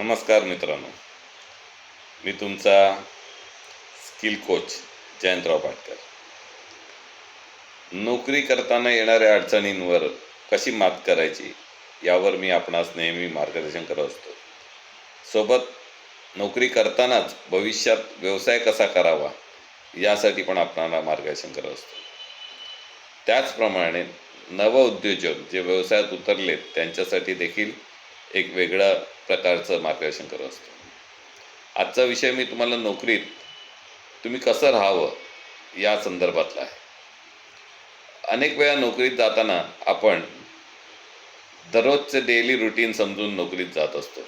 नमस्कार मित्रांनो. मी तुमचा स्किल कोच जयंतराव पाटकर. नोकरी करताना येणाऱ्या अडचणींवर कशी मात करायची यावर मी आपणास नेहमी मार्गदर्शन करत असतो. सोबत नोकरी करतानाच भविष्यात व्यवसाय कसा करावा यासाठी पण आपणाला मार्गदर्शन करत असतो. त्याचप्रमाणे नवउद्योजक जे व्यवसायात उतरलेत त्यांच्यासाठी देखील एक वेगळा प्रकारचं मार्गदर्शन करत असतो. आजचा विषय मी तुम्हाला नोकरीत तुम्ही कसं राहावं या संदर्भातला आहे. अनेक वेळा नोकरीत जाताना आपण दररोजचे डेली रुटीन समजून नोकरीत जात असतो.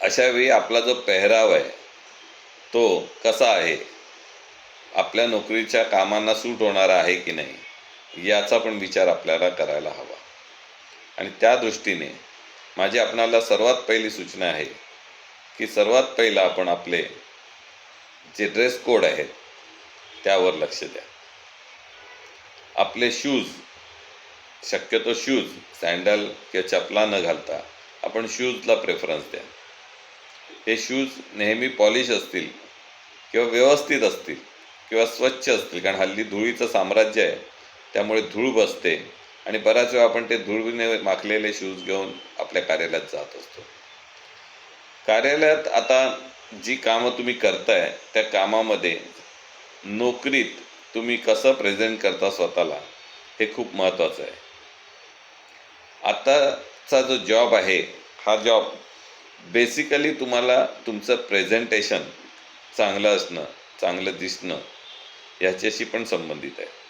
अशावेळी आपला जो पेहराव आहे तो कसा आहे? आपल्या नोकरीच्या कामांना सूट होणारा आहे की नाही? याचा पण विचार आपल्याला करायला हवा. आणि त्या दृष्टीने माझी आपणाला सर्वात पहिली सूचना आहे की सर्वात पहिला आपण आपले जे ड्रेस कोड आहेत त्यावर लक्ष द्या. आपले शूज शक्यतो शूज सँडल किंवा चपला न घालता आपण शूजला प्रेफरन्स द्या. हे शूज नेहमी पॉलिश असतील किंवा व्यवस्थित असतील किंवा स्वच्छ असतील कारण हल्ली धुळीचं साम्राज्य आहे त्यामुळे धूळ बसते आणि बऱ्याच वेळा आपण ते धुळीने माखलेले शूज घेऊन आपल्या कार्यालयात जात असतो. कार्यालयात आता जी कामं तुम्ही करताय त्या कामामध्ये नोकरीत तुम्ही कसं प्रेझेंट करता स्वतःला हे खूप महत्त्वाचं आहे. आताचा जो जॉब आहे हा जॉब बेसिकली तुम्हाला तुमचं प्रेझेंटेशन चांगलं असणं चांगलं दिसणं याच्याशी पण संबंधित आहे.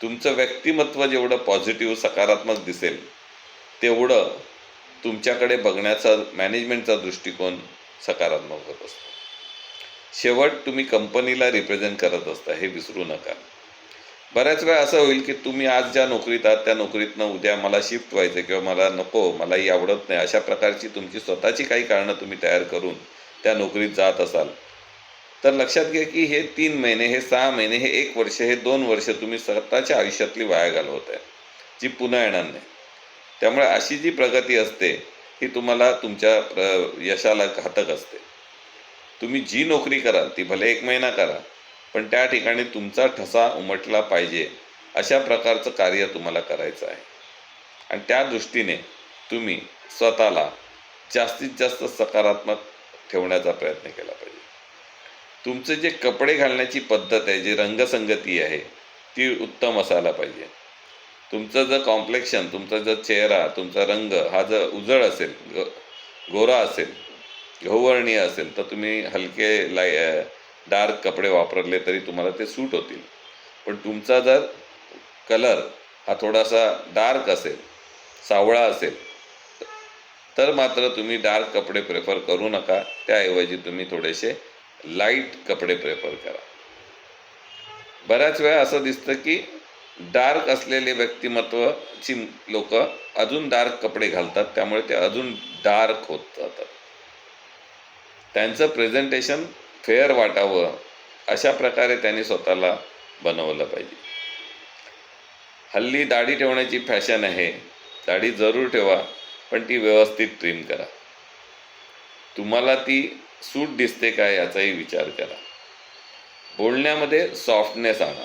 तुमचं व्यक्तिमत्व जेवढं पॉझिटिव्ह सकारात्मक दिसेल तेवढं तुमच्याकडे बघण्याचा मॅनेजमेंटचा दृष्टिकोन सकारात्मक होत असतो. शेवट तुम्ही कंपनीला रिप्रेझेंट करत असता हे विसरू नका. बऱ्याच वेळा असं होईल की तुम्ही आज ज्या नोकरीत आहात त्या नोकरीतनं उद्या मला शिफ्ट व्हायचं किंवा मला नको मलाही आवडत नाही अशा प्रकारची तुमची स्वतःची काही कारणं तुम्ही तयार करून त्या नोकरीत जात असाल तर लक्षात घ्या की हे तीन महिने हे सहा महिने हे एक वर्ष हे दोन वर्ष तुम्ही स्वतःच्या आयुष्यातली वाया घालवत आहे जी पुन्हा येणार नाही. त्यामुळे अशी जी प्रगती असते ही तुम्हाला तुमच्या प्र यशाला घातक असते. तुम्ही जी नोकरी कराल ती भले एक महिना करा पण त्या ठिकाणी तुमचा ठसा उमटला पाहिजे अशा प्रकारचं कार्य तुम्हाला करायचं आहे. आणि त्या दृष्टीने तुम्ही स्वतःला जास्तीत जास्त सकारात्मक ठेवण्याचा प्रयत्न केला पाहिजे. तुमचे जे कपडे घालण्याची पद्धत आहे जी रंगसंगती आहे ती उत्तम असायला पाहिजे. तुमचं जर कॉम्प्लेक्शन तुमचा जर चेहरा तुमचा रंग हा जर उजळ असेल ग गोरा असेल गहुवर्णीय असेल तर तुम्ही हलके लाय डार्क कपडे वापरले तरी तुम्हाला ते सूट होतील. पण तुमचा जर कलर हा थोडासा डार्क असेल सावळा असेल तर मात्र तुम्ही डार्क कपडे प्रेफर करू नका. त्याऐवजी तुम्ही थोडेसे लाइट कपडे प्रेफर करा. बऱ्याच वेळा असं दिसतं की डार्क असलेले व्यक्तिमत्वची लोक अजून डार्क कपडे घालतात त्यामुळे ते अजून डार्क होत जातात. त्यांचं प्रेझेंटेशन फेअर वाटावं अशा प्रकारे त्यांनी स्वतःला बनवलं पाहिजे. हल्ली दाढी ठेवण्याची फॅशन आहे दाढी जरूर ठेवा पण ती व्यवस्थित ट्रिम करा. तुम्हाला ती सूट दिसते का याचाही विचार करा. बोलण्यामध्ये सॉफ्टनेस आणा.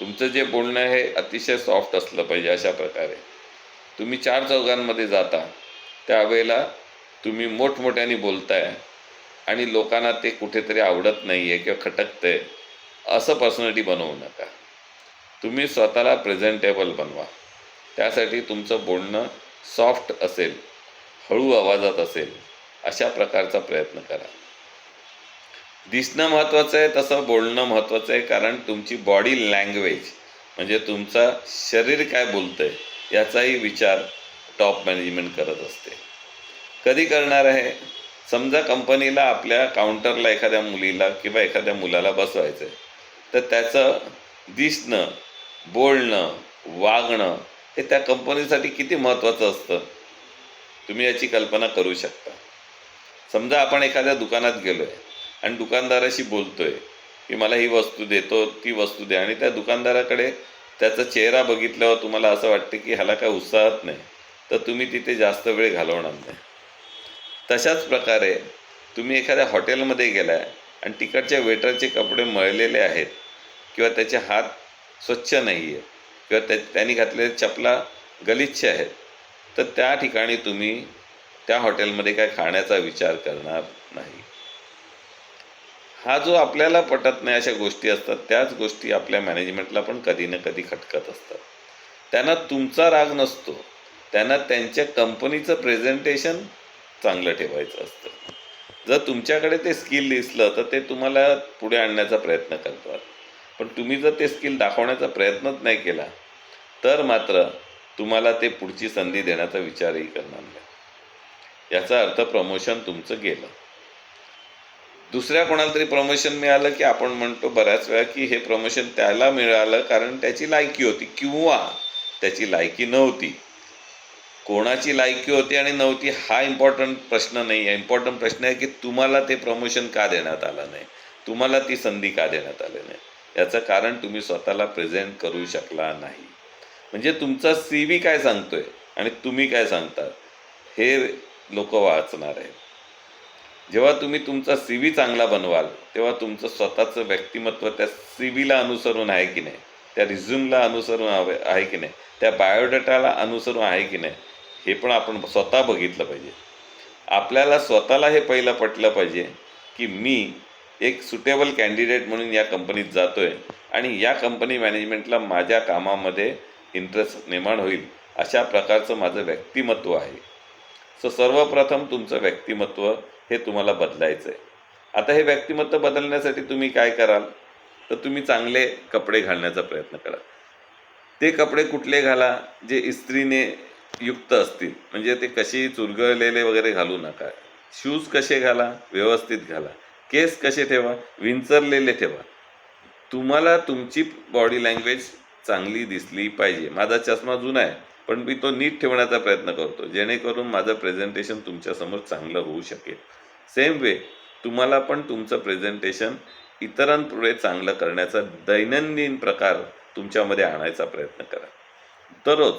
तुमचं जे बोलणं हे अतिशय सॉफ्ट असलं पाहिजे अशा प्रकारे. तुम्ही चार चौघांमध्ये जाता. त्यावेळेला तुम्ही मोठमोठ्याने बोलताय आणि लोकांना ते कुठेतरी आवडत नाही आहे किंवा खटकतंय असं पर्सनॅलिटी बनवू नका. तुम्ही स्वतःला प्रेझेंटेबल बनवा. त्यासाठी तुमचं बोलणं सॉफ्ट असेल हळू आवाजात असेल. अशा प्रकारचा प्रयत्न करा. दिसणं महत्त्वाचं आहे तसं बोलणं महत्त्वाचं आहे कारण तुमची बॉडी लँग्वेज म्हणजे तुमचा शरीर काय बोलतंय याचाही विचार टॉप मॅनेजमेंट करत असते. कधी करणार आहे? समजा कंपनीला आपल्या काउंटरला एखाद्या मुलीला किंवा एखाद्या मुलाला बसवायचं आहे तर त्याचं दिसणं बोलणं वागणं हे त्या कंपनीसाठी किती महत्त्वाचं असतं? तुम्ही याची कल्पना करू शकता. समजा आपण एखाद्या दुकानात गेलो आहे आणि दुकानदाराशी बोलतोय की मला ही वस्तू देतो ती वस्तू दे आणि त्या दुकानदाराकडे त्याचा चेहरा बघितल्यावर तुम्हाला असं वाटतं की ह्याला काय उत्साहत नाही तर तुम्ही तिथे जास्त वेळ घालवणार नाही. तशाच प्रकारे तुम्ही एखाद्या हॉटेलमध्ये गेलाय आणि तिकडच्या वेटरचे कपडे मळलेले आहेत किंवा त्याचे हात स्वच्छ नाही आहे किंवा त्या त्यांनी घातलेले चपला गलिच्छ आहेत तर त्या ठिकाणी तुम्ही त्या हॉटेलमध्ये काय खाण्याचा विचार करणार नाही. हा जो आपल्याला पटत नाही अशा गोष्टी असतात त्याच गोष्टी आपल्या मॅनेजमेंटला पण कधी ना कधी खटकत असतात. त्यांना तुमचा राग नसतो. त्यांना त्यांच्या कंपनीचं प्रेझेंटेशन चांगलं ठेवायचं असतं. जर तुमच्याकडे ते स्किल दिसलं तर ते तुम्हाला पुढे आणण्याचा प्रयत्न करतात. पण तुम्ही जर ते स्किल दाखवण्याचा प्रयत्नच नाही केला तर मात्र तुम्हाला ते पुढची संधी देण्याचा विचारही करणार नाही. याचा अर्थ प्रमोशन तुमचं गेलं. दुसऱ्या कोणाला तरी प्रमोशन मिळालं की आपण म्हणतो बऱ्याच वेळा की हे प्रमोशन त्याला मिळालं कारण त्याची लायकी होती किंवा त्याची लायकी नव्हती. कोणाची लायकी होती आणि नव्हती हा इम्पॉर्टंट प्रश्न नाही आहे. इम्पॉर्टंट प्रश्न आहे की तुम्हाला ते प्रमोशन का देण्यात आलं नाही? तुम्हाला ती संधी का देण्यात आली नाही? याचं कारण तुम्ही स्वतःला प्रेझेंट करू शकला नाही. म्हणजे तुमचा सी व्ही काय सांगतोय आणि तुम्ही काय सांगता? हे लोक वाचणार आहे जेव्हा तुम्ही तुमचा सी व्ही चांगला बनवाल तेव्हा तुमचं स्वतःचं व्यक्तिमत्व त्या सी व्हीला अनुसरून आहे की नाही त्या रिझ्यूमला अनुसरून हवे आहे की नाही त्या बायोडेटाला अनुसरून आहे की नाही हे पण आपण स्वतः बघितलं पाहिजे. आपल्याला स्वतःला हे पहिलं पटलं पाहिजे की मी एक सुटेबल कॅन्डिडेट म्हणून या कंपनीत जातो आहे आणि या कंपनी मॅनेजमेंटला माझ्या कामामध्ये इंटरेस्ट निर्माण होईल अशा प्रकारचं माझं व्यक्तिमत्व आहे. सो सर्वप्रथम तुमचं व्यक्तिमत्व हे तुम्हाला बदलायचं आहे आता हे व्यक्तिमत्व बदलण्यासाठी तुम्ही काय कराल? तर तुम्ही चांगले कपडे घालण्याचा प्रयत्न करा. ते कपडे कुठले घाला जे इस्त्रीने युक्त असतील? म्हणजे ते कशी चुरगळलेले वगैरे घालू नका. शूज कसे घाला? व्यवस्थित घाला. केस कसे ठेवा? विंचरलेले ठेवा. तुम्हाला तुमची बॉडी लँग्वेज चांगली दिसली पाहिजे. माझा चष्मा जुना आहे. पण मी तो नीट ठेवण्याचा प्रयत्न करतो जेणेकरून माझं प्रेझेंटेशन तुमच्यासमोर चांगलं होऊ शकेल. सेम वे तुम्हाला पण तुमचं प्रेझेंटेशन इतरांपुढे चांगलं करण्याचा दैनंदिन प्रकार तुमच्यामध्ये आणायचा प्रयत्न करा. दररोज